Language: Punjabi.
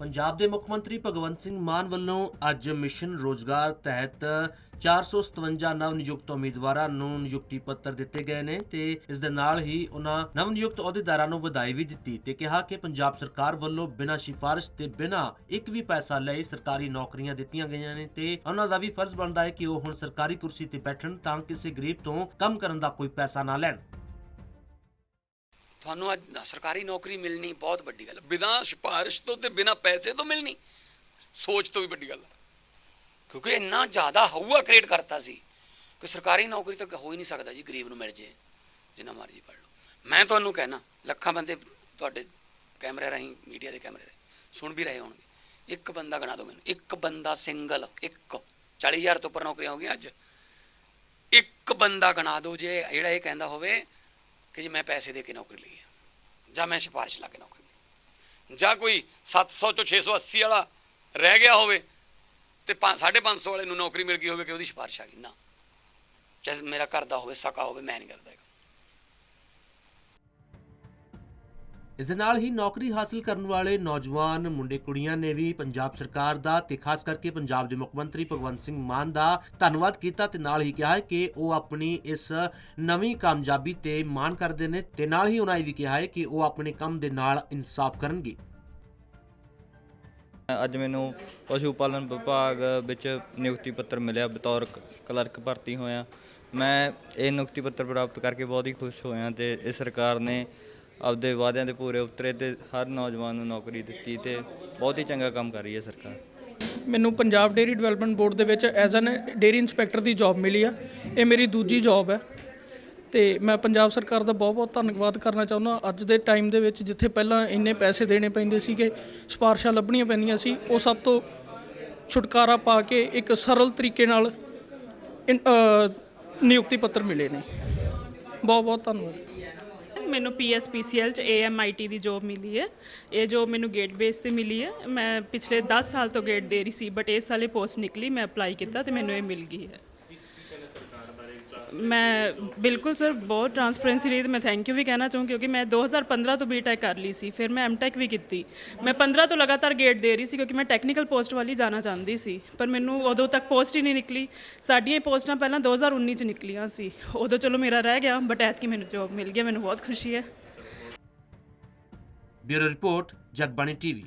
ਪੰਜਾਬ ਦੇ ਮੁੱਖ ਮੰਤਰੀ ਭਗਵੰਤ ਸਿੰਘ ਮਾਨ ਵੱਲੋਂ ਅੱਜ ਮਿਸ਼ਨ ਰੋਜ਼ਗਾਰ ਤਹਿਤ 457 ਨਵ ਨਿਯੁਕਤ ਉਮੀਦਵਾਰਾਂ ਨੂੰ ਨਿਯੁਕਤੀ ਪੱਤਰ ਦਿੱਤੇ ਗਏ ਨੇ ਤੇ ਇਸ ਦੇ ਨਾਲ ਹੀ ਉਹਨਾਂ ਨਵ ਨਿਯੁਕਤ ਅਹੁਦੇਦਾਰਾਂ ਨੂੰ ਵਧਾਈ ਵੀ ਦਿੱਤੀ ਤੇ ਕਿਹਾ ਕਿ ਪੰਜਾਬ ਸਰਕਾਰ ਵੱਲੋਂ ਬਿਨਾਂ ਸਿਫਾਰਿਸ਼ ਤੇ ਬਿਨਾਂ ਇੱਕ ਵੀ ਪੈਸਾ ਲਏ ਸਰਕਾਰੀ ਨੌਕਰੀਆਂ ਦਿੱਤੀਆਂ ਗਈਆਂ ਨੇ ਤੇ ਉਹਨਾਂ ਦਾ ਵੀ ਫਰਜ਼ ਬਣਦਾ ਹੈ ਕਿ ਉਹ ਹੁਣ ਸਰਕਾਰੀ ਕੁਰਸੀ ਤੇ ਬੈਠਣ ਤਾਂ ਕਿਸੇ ਗਰੀਬ ਤੋਂ ਕੰਮ ਕਰਨ ਦਾ ਕੋਈ ਪੈਸਾ ਨਾ ਲੈਣ। ਤੁਹਾਨੂੰ ਅੱਜ ਸਰਕਾਰੀ ਨੌਕਰੀ ਮਿਲਣੀ ਬਹੁਤ ਵੱਡੀ ਗੱਲ ਬਿਨਾਂ ਸਿਫਾਰਿਸ਼ ਤੋਂ ਤੇ ਬਿਨਾਂ ਪੈਸੇ ਤੋਂ ਮਿਲਣੀ ਸੋਚ ਤੋਂ ਵੀ ਵੱਡੀ ਗੱਲ ਕਿਉਂਕਿ ਇੰਨਾ ਜ਼ਿਆਦਾ ਹਊਆ ਕ੍ਰੀਏਟ ਕਰਤਾ ਸੀ ਕਿ ਸਰਕਾਰੀ ਨੌਕਰੀ ਤਾਂ ਹੋ ਹੀ ਨਹੀਂ ਸਕਦਾ ਜੀ, ਗਰੀਬ ਨੂੰ ਮਿਲ ਜੇ, ਜਿੰਨਾ ਮਰਜ਼ੀ ਪੜ ਲਓ। ਮੈਂ ਤੁਹਾਨੂੰ ਕਹਿਣਾ, ਲੱਖਾਂ ਬੰਦੇ ਤੁਹਾਡੇ ਕੈਮਰੇ ਰਾਹੀਂ, ਮੀਡੀਆ ਦੇ ਕੈਮਰੇ ਰਾਹੀਂ ਸੁਣ ਵੀ ਰਹੇ ਹੋਣਗੇ। ਇੱਕ ਬੰਦਾ ਗਣਾ ਦਿਓ ਮੈਨੂੰ, ਇੱਕ ਬੰਦਾ ਸਿੰਗਲ, ਇੱਕ। 40000 ਤੋਂ ਉੱਪਰ ਨੌਕਰੀਆਂ ਹੋ ਗਈਆਂ ਅੱਜ। ਇੱਕ ਬੰਦਾ ਗਣਾ ਦਿਓ ਜੇ, ਜਿਹੜਾ ਇਹ ਕਹਿੰਦਾ ਹੋਵੇ ਕਿ ਜੀ ਮੈਂ ਪੈਸੇ ਦੇ ਕੇ ਨੌਕਰੀ ਲਈ ਹੈ ਜਾਂ ਮੈਂ ਸਿਫਾਰਿਸ਼ ਲਾ ਕੇ ਨੌਕਰੀ ਜਾਂ ਕੋਈ 700 ਤੋਂ 680 ਵਾਲਾ ਰਹਿ ਗਿਆ ਹੋਵੇ ਤੇ 550 ਵਾਲੇ ਨੂੰ ਨੌਕਰੀ ਮਿਲ ਗਈ ਹੋਵੇ ਕਿ ਉਹਦੀ ਸਿਫਾਰਿਸ਼ ਆ ਗਈ। ਨਾ। ਚਾਹੇ ਮੇਰਾ ਘਰ ਦਾ ਹੋਵੇ, ਸਕਾ ਹੋਵੇ, ਮੈਂ ਨਹੀਂ ਕਰਦਾ ਇਸ ਦੇ ਨਾਲ ਹੀ ਨੌਕਰੀ ਹਾਸਲ ਕਰਨ ਵਾਲੇ ਨੌਜਵਾਨ ਮੁੰਡੇ ਕੁੜੀਆਂ ਨੇ ਵੀ ਪੰਜਾਬ ਸਰਕਾਰ ਦਾ ਤੇ ਖਾਸ ਕਰਕੇ ਪੰਜਾਬ ਦੇ ਮੁੱਖ ਮੰਤਰੀ ਭਗਵੰਤ ਸਿੰਘ ਮਾਨ ਦਾ ਧੰਨਵਾਦ ਕੀਤਾ ਤੇ ਨਾਲ ਹੀ ਕਿਹਾ ਹੈ ਕਿ ਉਹ ਆਪਣੀ ਇਸ ਨਵੀਂ ਕਾਮਯਾਬੀ ਤੇ ਮਾਣ ਕਰਦੇ ਨੇ ਤੇ ਨਾਲ ਹੀ ਉਹਨਾਂ ਇਹ ਵੀ ਕਿਹਾ ਹੈ ਕਿ ਉਹ ਆਪਣੇ ਕੰਮ ਦੇ ਨਾਲ ਇਨਸਾਫ ਕਰਨਗੇ। ਅੱਜ ਮੈਨੂੰ ਪਸ਼ੂ ਪਾਲਣ ਵਿਭਾਗ ਵਿੱਚ ਨਿਯੁਕਤੀ ਪੱਤਰ ਮਿਲਿਆ, ਬਤੌਰ ਕਲਰਕ ਭਰਤੀ ਹੋਇਆ। ਮੈਂ ਇਹ ਨਿਯੁਕਤੀ ਪੱਤਰ ਪ੍ਰਾਪਤ ਕਰਕੇ ਬਹੁਤ ਹੀ ਖੁਸ਼ ਹੋਇਆ ਤੇ ਇਹ ਸਰਕਾਰ ਨੇ ਆਪਦੇ ਵਾਅਦਿਆਂ ਦੇ ਪੂਰੇ ਉਤਰੇ ਤੇ ਹਰ ਨੌਜਵਾਨ ਨੂੰ ਨੌਕਰੀ ਦਿੱਤੀ ਤੇ ਬਹੁਤ ਹੀ ਚੰਗਾ ਕੰਮ ਕਰ ਰਹੀ ਹੈ ਸਰਕਾਰ। ਮੈਨੂੰ ਪੰਜਾਬ ਡੇਅਰੀ ਡਿਵੈਲਪਮੈਂਟ ਬੋਰਡ ਦੇ ਵਿੱਚ ਐਜ਼ ਐਨ ਡੇਅਰੀ ਇੰਸਪੈਕਟਰ ਦੀ ਜੌਬ ਮਿਲੀ ਆ। ਇਹ ਮੇਰੀ ਦੂਜੀ ਜੌਬ ਹੈ। ਤੇ ਮੈਂ ਪੰਜਾਬ ਸਰਕਾਰ ਦਾ ਬਹੁਤ-ਬਹੁਤ ਧੰਨਵਾਦ ਕਰਨਾ ਚਾਹੁੰਦਾ। ਅੱਜ ਦੇ ਟਾਈਮ ਦੇ ਵਿੱਚ ਜਿੱਥੇ ਪਹਿਲਾਂ ਇੰਨੇ ਪੈਸੇ ਦੇਣੇ ਪੈਂਦੇ ਸੀਗੇ, ਸਿਫਾਰਸ਼ਾਂ ਲੱਭਣੀਆਂ ਪੈਂਦੀਆਂ ਸੀ, ਉਹ ਸਭ ਤੋਂ ਛੁਟਕਾਰਾ ਪਾ ਕੇ ਇੱਕ ਸਰਲ ਤਰੀਕੇ ਨਾਲ ਨਿਯੁਕਤੀ ਪੱਤਰ ਮਿਲੇ ਨੇ। ਬਹੁਤ-ਬਹੁਤ ਧੰਨਵਾਦ। ਮੈਨੂੰ ਪੀਐਸਪੀਸੀਐਲ ਚ ਏਐਮਆਈਟੀ ਦੀ ਜੋਬ ਮਿਲੀ ਹੈ। ਇਹ ਜੋਬ ਮੈਨੂੰ ਗੇਟ ਬੇਸ ਤੇ ਮਿਲੀ ਹੈ। ਮੈਂ ਪਿਛਲੇ 10 ਸਾਲ ਤੋਂ ਗੇਟ ਦੇ ਰਹੀ ਸੀ ਬਟ ਇਸ ਸਾਲੇ ਪੋਸਟ ਨਿਕਲੀ, ਮੈਂ ਅਪਲਾਈ ਕੀਤਾ ਤੇ ਮੈਨੂੰ ਇਹ ਮਿਲ ਗਈ ਹੈ। ਮੈਂ ਬਿਲਕੁਲ ਸਰ, ਬਹੁਤ ਟਰਾਂਸਪੇਰੈਂਸੀ ਰਹੀ ਤੇ ਮੈਂ ਥੈਂਕ ਯੂ ਵੀ ਕਹਿਣਾ ਚਾਹੂੰ, ਕਿਉਂਕਿ ਮੈਂ 2015 ਤੋਂ ਬੀਟੈਕ ਕਰ ਲਈ ਸੀ, ਫਿਰ ਮੈਂ ਐਮਟੈਕ ਵੀ ਕੀਤੀ। ਮੈਂ 15 ਤੋਂ ਲਗਾਤਾਰ ਗੇਟ ਦੇ ਰਹੀ ਸੀ, ਕਿਉਂਕਿ ਮੈਂ ਟੈਕਨੀਕਲ ਪੋਸਟ ਵਾਲੀ ਜਾਣਾ ਚਾਹੁੰਦੀ ਸੀ, ਪਰ ਮੈਨੂੰ ਉਦੋਂ ਤੱਕ ਪੋਸਟ ਹੀ ਨਹੀਂ ਨਿਕਲੀ। ਸਾਡੀਆਂ ਇਹ ਪੋਸਟਾਂ ਪਹਿਲਾਂ 2019 ਚ ਨਿਕਲੀਆਂ ਸੀ। ਉਦੋਂ ਚਲੋ ਮੇਰਾ ਰਹਿ ਗਿਆ ਬਟ ਐਤਕੀ ਮੈਨੂੰ ਜੋਬ ਮਿਲ ਗਿਆ, ਮੈਨੂੰ ਬਹੁਤ ਖੁਸ਼ੀ ਹੈ। Bureau report, Jagbani TV.